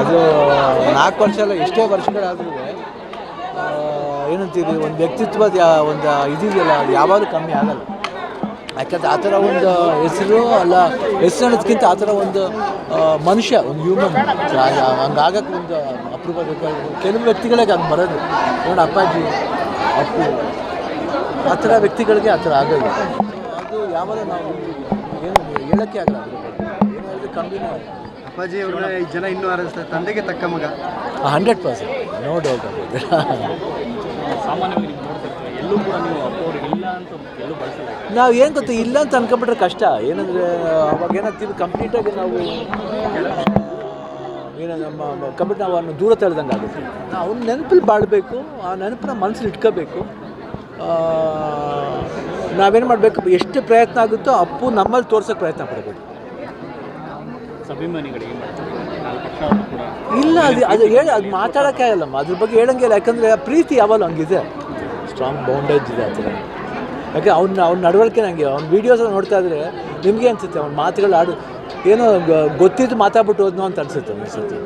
ಅದು ನಾಲ್ಕು ವರ್ಷ ಅಲ್ಲ, ಎಷ್ಟೇ ವರ್ಷಗಳಾದ್ರೂ ಏನಂತೀವಿ ಒಂದು ವ್ಯಕ್ತಿತ್ವದ ಒಂದು ಇದಿದೆಯಲ್ಲ, ಅದು ಯಾವಾಗಲೂ ಕಮ್ಮಿ ಆಗಲ್ಲ. ಯಾಕಂದ್ರೆ ಆ ಥರ ಒಂದು ಹೆಸರು ಅಲ್ಲ, ಹೆಸರು ಅನ್ನೋದಕ್ಕಿಂತ ಆ ಥರ ಒಂದು ಮನುಷ್ಯ, ಒಂದು ಹ್ಯೂಮನ್ ಹಂಗಾಗಕ್ಕೆ ಒಂದು ಅಪರೂಪ ಕೆಲವು ವ್ಯಕ್ತಿಗಳಿಗೆ ಅದು ಬರೋದು. ನೋಡಿ ಅಪ್ಪಾಜಿ, ಅಪ್ಪು, ಆ ಥರ ವ್ಯಕ್ತಿಗಳಿಗೆ ಆ ಥರ ಆಗಲ್ಲ. ಅದು ಯಾವಾಗ ನಾವು ಏನು ಹೇಳೋಕ್ಕೆ ಆಗಲ್ಲ ಅದ್ರ ಬಗ್ಗೆ. ಏನು ಕಮ್ಮಿನೇ ಅಪ್ಪಾಜಿ ಅವ್ರನ್ನ ಈ ಜನ ಇನ್ನೂ ಆರಿಸ್ತಾರೆ ತಂದೆಗೆ ತಕ್ಕ ಮಗ. ಹಂಡ್ರೆಡ್ ಪರ್ಸೆಂಟ್ ನೋ ಡೌಟ್ ಅದು ಸಾಮಾನ್ಯವಾಗಿ ನೀವು ನೋಡ್ತಿರ್ತೀವಿ ಎಲ್ಲೂ ಕೂಡ ನೀವು ಅಪ್ಪ ಅವ್ರಿಗೆ ಇಲ್ಲ ಅಂತ ಎಲ್ಲೂ ಬಳಸಲ್ಲ ನಾವು ಏನು ಗೊತ್ತು ಇಲ್ಲ ಅಂತ ಅನ್ಕೊಂಬಿಟ್ರೆ ಕಷ್ಟ. ಏನಂದರೆ ಅವಾಗ ಏನಾಗ್ತೀವಿ ಕಂಪ್ಲೀಟಾಗಿ ನಾವು ಏನು ನಮ್ಮ ಕಂಪ್ಲೀಟ್ ನಾವು ಅವನು ದೂರ ತಳ್ದಂಗೆ ಆಗುತ್ತೆ. ನಾವು ಅವ್ನ ನೆನಪಲ್ಲಿ ಬಾಳಬೇಕು ಆ ನೆನಪನ್ನ ಮನಸ್ಸಲ್ಲಿ ಇಟ್ಕೋಬೇಕು. ನಾವೇನು ಮಾಡಬೇಕು ಎಷ್ಟು ಪ್ರಯತ್ನ ಆಗುತ್ತೋ ಅಪ್ಪು ನಮ್ಮಲ್ಲಿ ತೋರ್ಸೋಕ್ಕೆ ಪ್ರಯತ್ನ ಪಡಬೇಕು ಇಲ್ಲ ಅದು ಅದು ಹೇಳಿ ಅದು ಮಾತಾಡೋಕ್ಕೆ ಆಗಲ್ಲಮ್ಮ. ಅದ್ರ ಬಗ್ಗೆ ಹೇಳಂಗಿಲ್ಲ ಯಾಕಂದರೆ ಪ್ರೀತಿ ಯಾವಾಗಲೂ ಹಂಗಿದೆ. ಸ್ಟ್ರಾಂಗ್ ಬೌಂಡೇಜ್ ಇದೆ ಆ ಥರ. ಯಾಕೆ ಅವ್ನ ಅವ್ನ ನಡವಳಿಕೆ ನನಗೆ ಅವ್ನ ವೀಡಿಯೋಸ್ ನೋಡ್ತಾ ಇದ್ರೆ ನಿಮಗೆ ಅನ್ಸುತ್ತೆ. ಅವ್ನ ಮಾತುಗಳು ಆಡು ಏನೋ ಗೊತ್ತಿದ್ದು ಮಾತಾಡ್ಬಿಟ್ಟು ಹೋದ್ನೋ ಅಂತ ಅನ್ಸುತ್ತೆ ಅನ್ಸುತ್ತೆ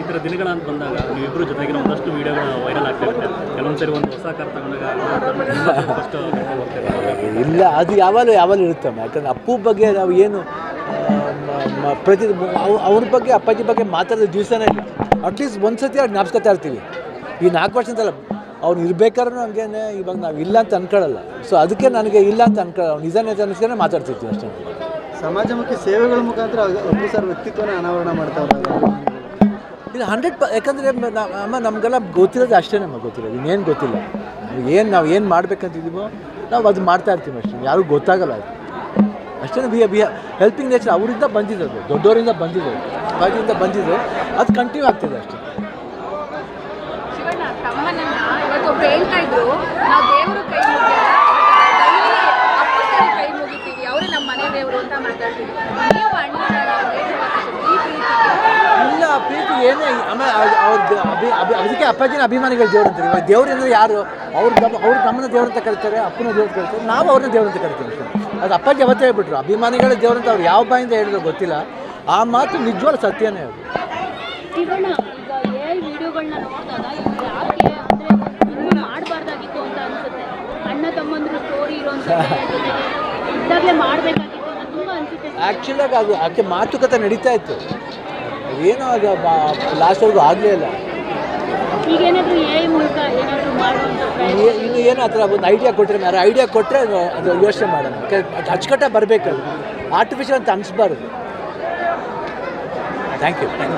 ಈ ಥರ ದಿನಗಳ ಅಂತ ಬಂದಾಗ ನೀವಿಬ್ಬರು ಜೊತೆಗಿನ ಒಂದಷ್ಟು ವಿಡಿಯೋಗಳು ವೈರಲ್ ಆಗ್ತಾ ಇರುತ್ತೆ. ಕೆಲವೊಂದು ಸರಿ ಒಂದು ಹೊಸ ಕಾರ್ ತಗೊಂಡಾಗ ಇಲ್ಲ ಅದು ಯಾವಾಗಲೂ ಯಾವಾಗಲೂ ಇರುತ್ತಮ್ಮ. ಯಾಕಂದ್ರೆ ಅಪ್ಪು ಬಗ್ಗೆ ನಾವು ಏನು ಪ್ರತಿ ಅವ್- ಅವ್ರ ಬಗ್ಗೆ ಅಪ್ಪಾಜಿ ಬಗ್ಗೆ ಮಾತಾಡೋ ದಿವಸನೇ ಇಲ್ಲ. ಅಟ್ಲೀಸ್ಟ್ ಒಂದು ಸತಿ ಅವ್ರು ಜ್ಞಾಪಿಸ್ಕೊತಾ ಇರ್ತೀವಿ. ಈ ನಾಲ್ಕು ವರ್ಷ ಅಂತಲ್ಲ ಅವ್ನು ಇರ್ಬೇಕಾದ್ರೂ ಹಂಗೇನೆ ಇವಾಗ ನಾವು ಇಲ್ಲ ಅಂತ ಅನ್ಕೊಳ್ಳಲ್ಲ. ಸೊ ಅದಕ್ಕೆ ನನಗೆ ಇಲ್ಲ ಅಂತ ಅನ್ಕೊಳ್ಳ ಅವ್ನು ನಿಜ ನಿಜ ಅನ್ಸ್ಕೊಂಡೆ ಮಾತಾಡ್ತಿರ್ತೀವಿ ಅಷ್ಟೇ. ಸಮಾಜಮುಖಿ ಸೇವೆಗಳ ಮುಖಾಂತರ ಅಪ್ಪು ಸರ್ ವ್ಯಕ್ತಿತ್ವನ ಅನಾವರಣ ಮಾಡ್ತಾವ್ರೆ ಇದು ಹಂಡ್ರೆಡ್ ಪ ಯಾಕಂದರೆ ಅಮ್ಮ ನಮಗೆಲ್ಲ ಗೊತ್ತಿರೋದು ಅಷ್ಟೇ ನಮಗೆ ಗೊತ್ತಿರೋದು. ಇನ್ನೇನು ಗೊತ್ತಿಲ್ಲ. ಏನು ನಾವು ಏನು ಮಾಡ್ಬೇಕಂತಿದ್ದೀವೋ ನಾವು ಅದು ಮಾಡ್ತಾ ಇರ್ತೀವಿ ಅಷ್ಟೇ. ಯಾರಿಗೂ ಗೊತ್ತಾಗಲ್ಲ ಅದು. ಅಷ್ಟೇ ಬಿ ಬಿ ಹೆಲ್ಪಿಂಗ್ ನೇಚರ್ ಅವರಿಂದ ಬಂದಿರೋದು ದೊಡ್ಡವರಿಂದ ಬಂದಿದೆ ಬಾಜಿಯಿಂದ ಬಂದಿದೆ. ಅದು ಕಂಟಿನ್ಯೂ ಆಗ್ತಿದೆ ಅಷ್ಟೇ ಶಿವಣ್ಣ ತಮ್ಮನನ್ನ ಇವತ್ತು ಒಬ್ರು ಹೇಳ್ತಾ ಇದ್ರು ನಾವು ದೇವರು ಕೈ ಮುಗಿಯಲ್ಲ ಅಪ್ಪು ಸರಿ ಕೈ ಮುಗಿತೀವಿ ಅವರೇ ನಮ್ಮ ಮನೆ ದೇವರು ಅಂತ ಮಾತಾಡ್ತಿದ್ರು ನೀವು ಅಣ್ಣನ ಈ ಪ್ರೀತಿಗೆ ಇಲ್ಲ ಆ ಪ್ರೀತಿ ಏನೇ ಆಮೇಲೆ ಅವ್ರ ಅಭಿ ಅಭಿ ಅದಕ್ಕೆ ಅಪ್ಪಾಜಿನ ಅಭಿಮಾನಿಗಳು ದೇವ್ರು ಅಂತಾರೆ. ಇವಾಗ ದೇವ್ರು ಅಂದರೆ ಯಾರು ಅವ್ರ ನಮ್ಮ ಅವ್ರ ನಮ್ಮನ್ನ ದೇವ್ರು ಅಂತ ಕರೀತಾರೆ ಅಪ್ಪನ ದೇವ್ರು ಕರೀತಾರೆ ನಾವು ಅವ್ರನ್ನ ದೇವ್ರ ಅಂತ ಕರಿತೀವಿ ಅದು ಅಪ್ಪಾಜಿ ಅವತ್ತೇ ಹೇಳ್ಬಿಟ್ರು ಅಭಿಮಾನಿಗಳ ದೇವ್ರು ಅಂತ ಅವ್ರು ಯಾವ ಬಾಯಿಂದ ಹೇಳಿದ್ರು ಗೊತ್ತಿಲ್ಲ. ಆ ಮಾತು ನಿಜವಾದ ಸತ್ಯನೇ ಅದು. ಆ್ಯಕ್ಚುಲಾಗಿ ಅದು ಆಕೆ ಮಾತುಕತೆ ನಡೀತಾ ಇತ್ತು. ಏನೋ ಅದು ಲಾಸ್ಟ್ವರೆಗೂ ಆಗಲೇ ಇಲ್ಲ. ಇನ್ನು ಏನು ಆ ಥರ ಒಂದು ಐಡಿಯಾ ಕೊಟ್ಟರೆ ಯಾರು ಐಡಿಯಾ ಕೊಟ್ಟರೆ ಅದು ಯೋಚನೆ ಮಾಡೋಣ. ಯಾಕೆ ಅಚ್ಚುಕಟ್ಟಾಗಿ ಬರಬೇಕು ಆರ್ಟಿಫಿಷಿಯಲ್ ಅಂತ ಅನಿಸ್ಬಾರ್ದು. Thank you